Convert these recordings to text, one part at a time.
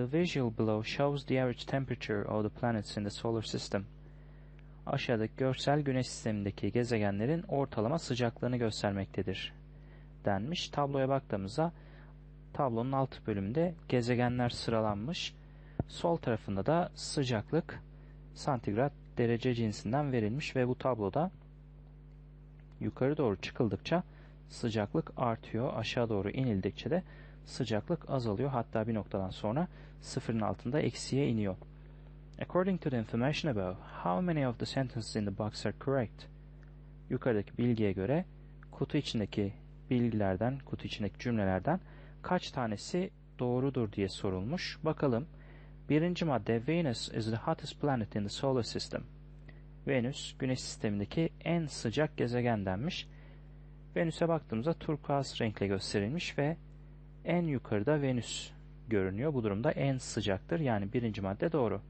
The visual below shows the average temperature of the planets in the solar system. Aşağıdaki görsel güneş sistemindeki gezegenlerin ortalama sıcaklığını göstermektedir. Denmiş. Tabloya baktığımızda tablonun alt bölümünde gezegenler sıralanmış. Sol tarafında da sıcaklık santigrat derece cinsinden verilmiş ve bu tabloda yukarı doğru çıkıldıkça sıcaklık artıyor. Aşağı doğru inildikçe de sıcaklık azalıyor. Hatta bir noktadan sonra sıfırın altında eksiye iniyor. According to the information above, how many of the sentences in the box are correct? Yukarıdaki bilgiye göre kutu içindeki bilgilerden, kutu içindeki cümlelerden kaç tanesi doğrudur diye sorulmuş. Bakalım. Birinci madde Venus is the hottest planet in the solar system. Venüs, güneş sistemindeki en sıcak gezegen denmiş. Venüs'e baktığımızda turkuaz renkle gösterilmiş ve en yukarıda Venüs görünüyor. Bu durumda en sıcaktır. Yani birinci madde doğru.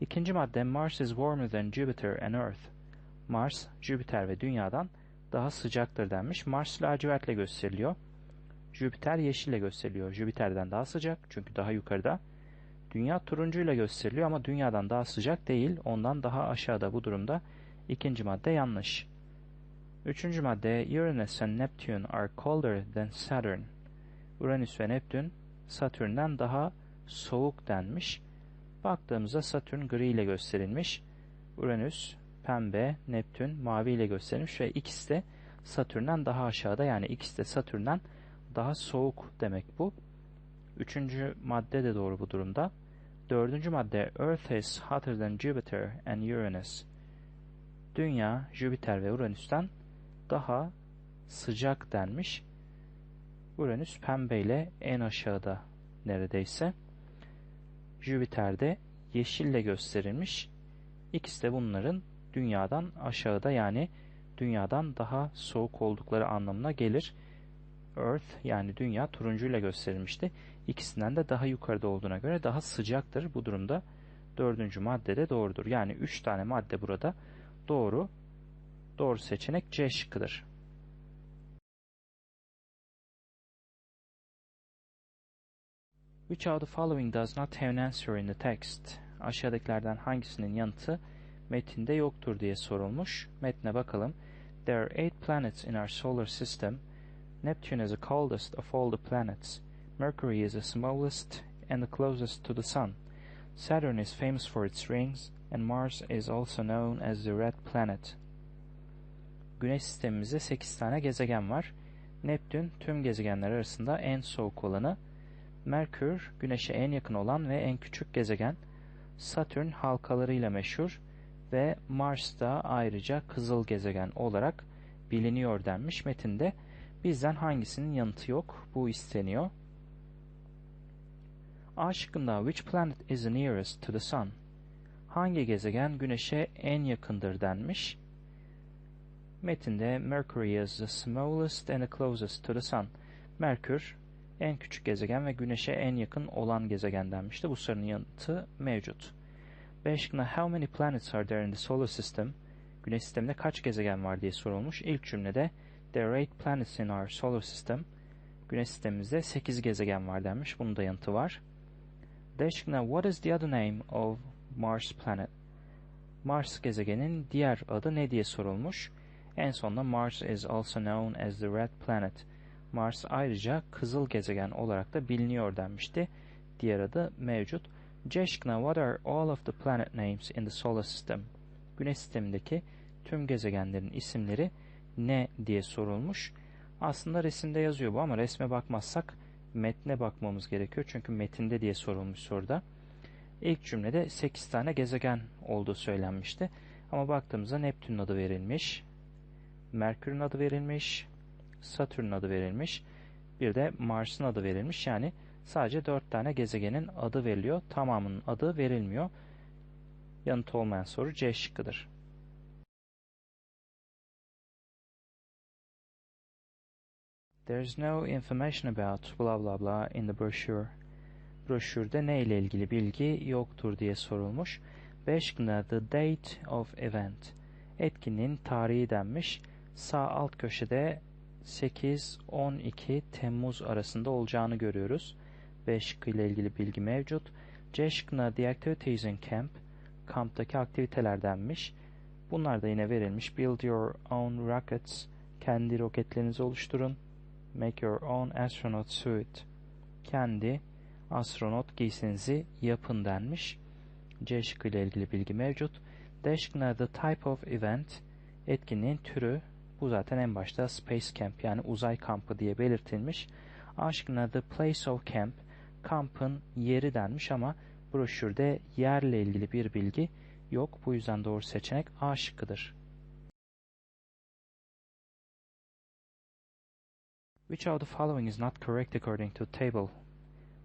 İkinci madde Mars is warmer than Jupiter and Earth. Mars, Jüpiter ve Dünya'dan daha sıcaktır denmiş. Mars lacivertle gösteriliyor. Jüpiter yeşille gösteriliyor. Jüpiter'den daha sıcak çünkü daha yukarıda. Dünya turuncuyla gösteriliyor ama dünyadan daha sıcak değil. Ondan daha aşağıda bu durumda. İkinci madde yanlış. Üçüncü madde Uranus and Neptune are colder than Saturn. Uranüs ve Neptün Satürn'den daha soğuk denmiş. Baktığımızda Satürn gri ile gösterilmiş. Uranüs pembe, Neptün mavi ile gösterilmiş ve ikisi de Satürn'den daha aşağıda yani ikisi de Satürn'den daha soğuk demek bu. Üçüncü madde de doğru bu durumda. Dördüncü madde Earth is hotter than Jupiter and Uranus. Dünya, Jüpiter ve Uranüs'ten daha sıcak denmiş. Uranüs pembeyle en aşağıda neredeyse. Jüpiter'de yeşille gösterilmiş. İkisi de bunların dünyadan aşağıda yani dünyadan daha soğuk oldukları anlamına gelir. Earth yani dünya turuncuyla gösterilmişti. İkisinden de daha yukarıda olduğuna göre daha sıcaktır. Bu durumda dördüncü madde de doğrudur. Yani üç tane madde burada doğru. Doğru seçenek C şıkkıdır. Which of the following does not have an answer in the text? Aşağıdakilerden hangisinin yanıtı metinde yoktur diye sorulmuş. Metne bakalım. There are eight planets in our solar system. Neptune is the coldest of all the planets. Mercury is the smallest and the closest to the Sun. Saturn is famous for its rings, and Mars is also known as the red planet. Güneş sistemimizde 8 tane gezegen var. Neptün tüm gezegenler arasında en soğuk olanı. Merkür Güneş'e en yakın olan ve en küçük gezegen. Satürn halkalarıyla meşhur ve Mars da ayrıca kızıl gezegen olarak biliniyor denmiş metinde. Bizden hangisinin yanıtı yok? Bu isteniyor. A şıkkında which planet is nearest to the sun? Hangi gezegen güneşe en yakındır denmiş. Metinde Mercury is the smallest and the closest to the sun. Merkür en küçük gezegen ve güneşe en yakın olan gezegen denmişti. Bu sorunun yanıtı mevcut. B şıkkında how many planets are there in the solar system? Güneş sisteminde kaç gezegen var diye sorulmuş. İlk cümlede There are eight planets in our solar system. Güneş sistemimizde 8 gezegen var denmiş. Bunun da yanıtı var. D şıkkında What is the other name of Mars planet? Mars gezegenin diğer adı ne diye sorulmuş. En sonunda Mars is also known as the red planet. Mars ayrıca kızıl gezegen olarak da biliniyor denmişti. Diğer adı mevcut. C şıkkında What are all of the planet names in the solar system? Güneş sistemindeki tüm gezegenlerin isimleri ne diye sorulmuş. Aslında resimde yazıyor bu ama resme bakmazsak metne bakmamız gerekiyor. Çünkü metinde diye sorulmuş soruda. İlk cümlede 8 tane gezegen olduğu söylenmişti. Ama baktığımızda Neptün'ün adı verilmiş. Merkür'ün adı verilmiş. Satürn'ün adı verilmiş. Bir de Mars'ın adı verilmiş. Yani sadece 4 tane gezegenin adı veriliyor. Tamamının adı verilmiyor. Yanıt olmayan soru C şıkkıdır. There's no information about blah blah blah in the brochure. Broşürde ne ile ilgili bilgi yoktur diye sorulmuş. 5 the date of event. Etkinliğin tarihi denmiş. Sağ alt köşede 8-12 Temmuz arasında olacağını görüyoruz. B şıkkı ile ilgili bilgi mevcut. C şıkkına The Activities in Camp, kamptaki aktiviteler denmiş. Bunlar da yine verilmiş. Build your own rockets, kendi roketlerinizi oluşturun. Make your own astronaut suit, kendi astronot giysinizi yapın denmiş. C şıkkı ile ilgili bilgi mevcut. D şıkkına The Type of Event, etkinliğin türü, bu zaten en başta Space Camp yani uzay kampı diye belirtilmiş. A şıkkına The Place of Camp, kampın yeri denmiş ama broşürde yerle ilgili bir bilgi yok. Bu yüzden doğru seçenek A şıkkıdır. Which of the following is not correct according to table?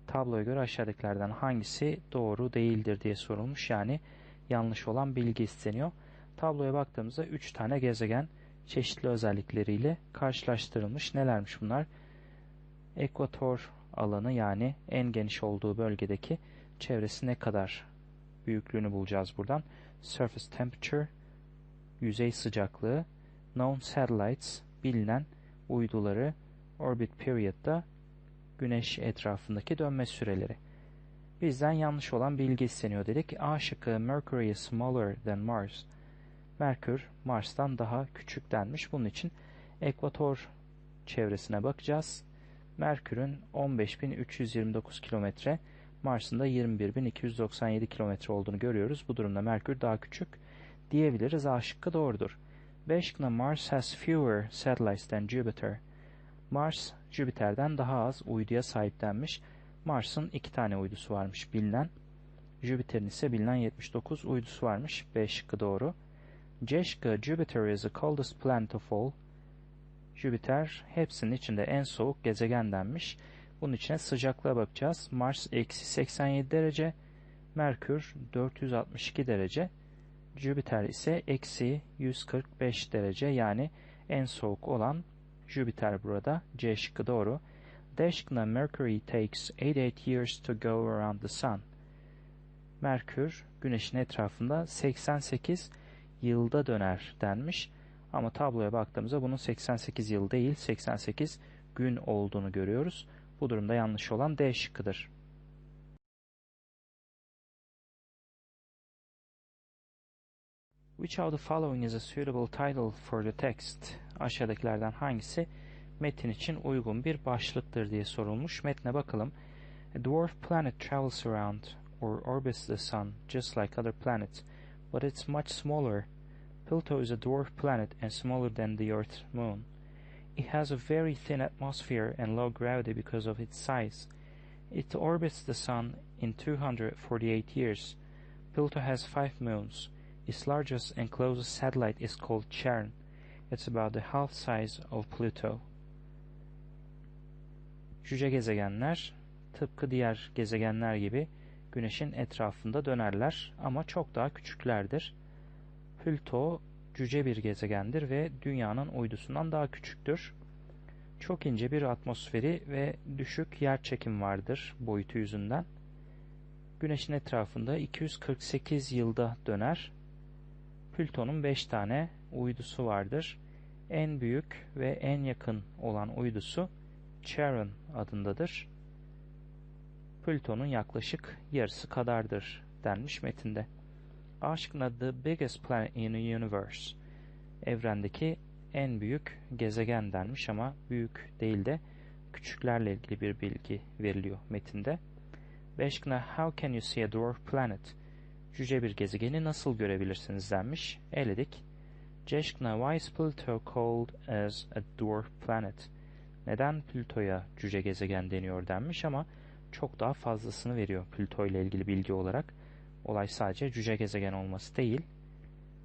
Tabloya göre aşağıdakilerden hangisi doğru değildir diye sorulmuş. Yani yanlış olan bilgi isteniyor. Tabloya baktığımızda 3 tane gezegen çeşitli özellikleriyle karşılaştırılmış. Nelermiş bunlar? Ekvator alanı yani en geniş olduğu bölgedeki çevresi ne kadar büyüklüğünü bulacağız buradan. Surface temperature, yüzey sıcaklığı, known satellites, bilinen uyduları, orbit period'da güneş etrafındaki dönme süreleri. Bizden yanlış olan bilgi isteniyor dedik. A şıkkı Mercury is smaller than Mars. Merkür Mars'tan daha küçük denmiş. Bunun için ekvator çevresine bakacağız. Merkür'ün 15.329 kilometre, Mars'ın da 21.297 kilometre olduğunu görüyoruz. Bu durumda Merkür daha küçük diyebiliriz. A şıkkı doğrudur. B şıkkına Mars has fewer satellites than Jupiter. Mars, Jüpiter'den daha az uyduya sahip denmiş. Mars'ın iki tane uydusu varmış bilinen. Jüpiter'in ise bilinen 79 uydusu varmış. B şıkkı doğru. C şıkkı Jupiter is the coldest planet of all. Jüpiter hepsinin içinde en soğuk gezegen denmiş. Bunun içine sıcaklığa bakacağız. Mars eksi 87 derece, Merkür 462 derece, Jüpiter ise eksi 145 derece yani en soğuk olan Jüpiter burada. C şıkkı doğru. D Mercury takes 88 years to go around the sun. Merkür güneşin etrafında 88 yılda döner denmiş. Ama tabloya baktığımızda bunun 88 yıl değil 88 gün olduğunu görüyoruz. Bu durumda yanlış olan D şıkkıdır. Which of the following is a suitable title for the text? Aşağıdakilerden hangisi metin için uygun bir başlıktır diye sorulmuş. Metne bakalım. A dwarf planet travels around or orbits the sun just like other planets, but it's much smaller. Pluto is a dwarf planet and smaller than the Earth's moon. It has a very thin atmosphere and low gravity because of its size. It orbits the sun in 248 years. Pluto has five moons. Its largest and closest satellite is called Charon. It's about the half size of Pluto. Cüce gezegenler tıpkı diğer gezegenler gibi Güneş'in etrafında dönerler ama çok daha küçüklerdir. Plüto cüce bir gezegendir ve Dünya'nın uydusundan daha küçüktür. Çok ince bir atmosferi ve düşük yer çekim vardır boyutu yüzünden. Güneş'in etrafında 248 yılda döner. Plüton'un 5 tane uydusu vardır. En büyük ve en yakın olan uydusu Charon adındadır. Plüton'un yaklaşık yarısı kadardır denmiş metinde. A the biggest planet in the universe. Evrendeki en büyük gezegen denmiş ama büyük değil de küçüklerle ilgili bir bilgi veriliyor metinde. B şıkkında how can you see a dwarf planet? Cüce bir gezegeni nasıl görebilirsiniz denmiş. Eledik. C şıkkında why is Pluto called as a dwarf planet? Neden Plüto'ya cüce gezegen deniyor denmiş ama çok daha fazlasını veriyor Plüto ile ilgili bilgi olarak. Olay sadece cüce gezegen olması değil.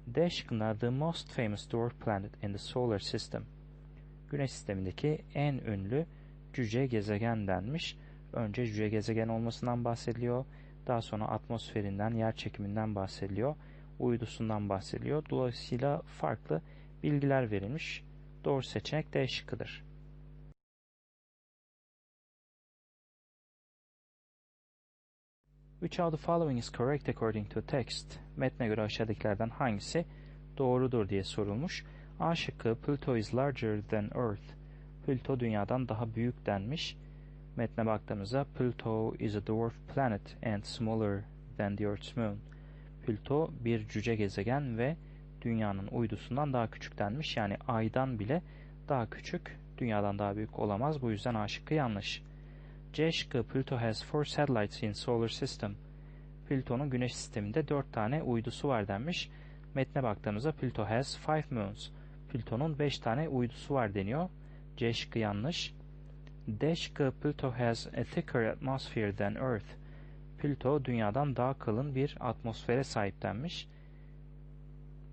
D şıkkında the most famous dwarf planet in the solar system. Güneş sistemindeki en ünlü cüce gezegen denmiş. Önce cüce gezegen olmasından bahsediliyor. Daha sonra atmosferinden, yer çekiminden bahsediliyor. Uydusundan bahsediliyor. Dolayısıyla farklı bilgiler verilmiş. Doğru seçenek D şıkkıdır. Which of the following is correct according to text? Metne göre aşağıdakilerden hangisi doğrudur diye sorulmuş. A şıkkı Pluto is larger than Earth. Pluto dünyadan daha büyük denmiş. Metne baktığımızda Pluto is a dwarf planet and smaller than the Earth's moon. Plüto bir cüce gezegen ve dünyanın uydusundan daha küçük denmiş. Yani aydan bile daha küçük, dünyadan daha büyük olamaz. Bu yüzden A şıkkı yanlış. C şıkkı Pluto has four satellites in solar system. Plüton'un güneş sisteminde dört tane uydusu var denmiş. Metne baktığımızda Pluto has five moons. Plüton'un beş tane uydusu var deniyor. C şıkkı yanlış. D şıkkı Pluto has a thicker atmosphere than Earth. Plüto dünyadan daha kalın bir atmosfere sahip denmiş.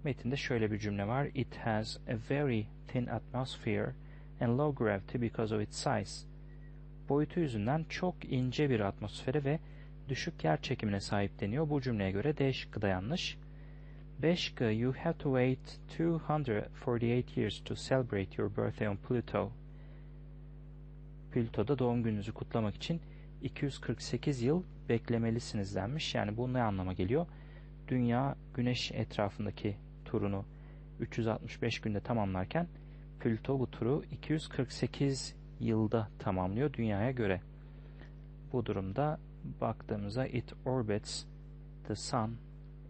Metinde şöyle bir cümle var. It has a very thin atmosphere and low gravity because of its size. Boyutu yüzünden çok ince bir atmosfere ve düşük yer çekimine sahip deniyor. Bu cümleye göre D şıkkı da yanlış. 5 şıkkı You have to wait 248 years to celebrate your birthday on Pluto. Plüto'da doğum gününüzü kutlamak için 248 yıl beklemelisiniz denmiş. Yani bu ne anlama geliyor? Dünya güneş etrafındaki turunu 365 günde tamamlarken Plüto bu turu 248 yılda tamamlıyor dünyaya göre. Bu durumda baktığımızda it orbits the sun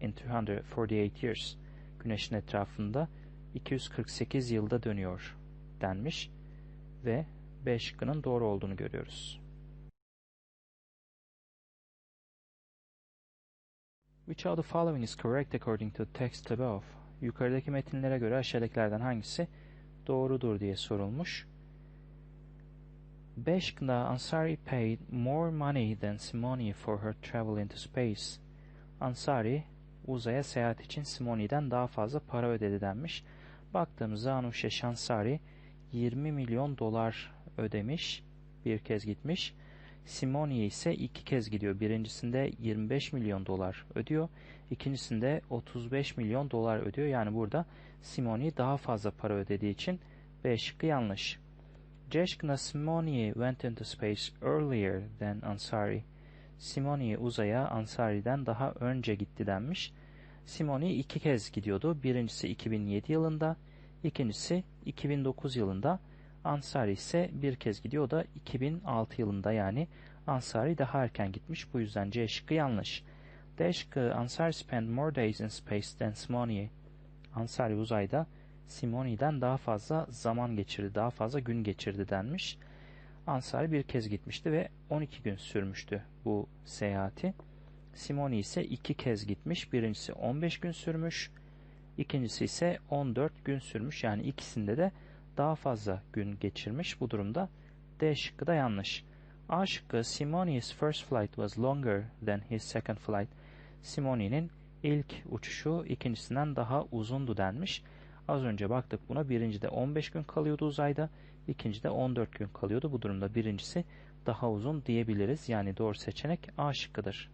in 248 years. Güneşin etrafında 248 yılda dönüyor denmiş ve B şıkkının doğru olduğunu görüyoruz. Which of the following is correct according to the text above? Yukarıdaki metinlere göre aşağıdakilerden hangisi doğrudur diye sorulmuş. B şıkkında Ansari paid more money than Simoni for her travel into space. Ansari uzaya seyahat için Simoni'den daha fazla para ödedi denmiş. Baktığımızda Anuşe Shansari 20 milyon dolar ödemiş. Bir kez gitmiş. Simoni ise iki kez gidiyor. Birincisinde 25 milyon dolar ödüyor. İkincisinde 35 milyon dolar ödüyor. Yani burada Simoni daha fazla para ödediği için B şıkkı yanlış. Şıkkında Simoni went into space earlier than Ansari. Simoni uzaya Ansari'den daha önce gitti denmiş. Simoni iki kez gidiyordu. Birincisi 2007 yılında, ikincisi 2009 yılında. Ansari ise bir kez gidiyor da 2006 yılında yani Ansari daha erken gitmiş. Bu yüzden C şıkkı yanlış. D şıkkı Ansari spent more days in space than Simoni. Ansari uzayda Simoni'den daha fazla zaman geçirdi, daha fazla gün geçirdi denmiş. Ansari bir kez gitmişti ve 12 gün sürmüştü bu seyahati. Simoni ise iki kez gitmiş. Birincisi 15 gün sürmüş. ikincisi ise 14 gün sürmüş. Yani ikisinde de daha fazla gün geçirmiş. Bu durumda D şıkkı da yanlış. A şıkkı Simoni's first flight was longer than his second flight. Simoni'nin ilk uçuşu ikincisinden daha uzundu denmiş. Az önce baktık buna. Birincide 15 gün kalıyordu uzayda. ikincide 14 gün kalıyordu. Bu durumda birincisi daha uzun diyebiliriz. Yani doğru seçenek A şıkkıdır.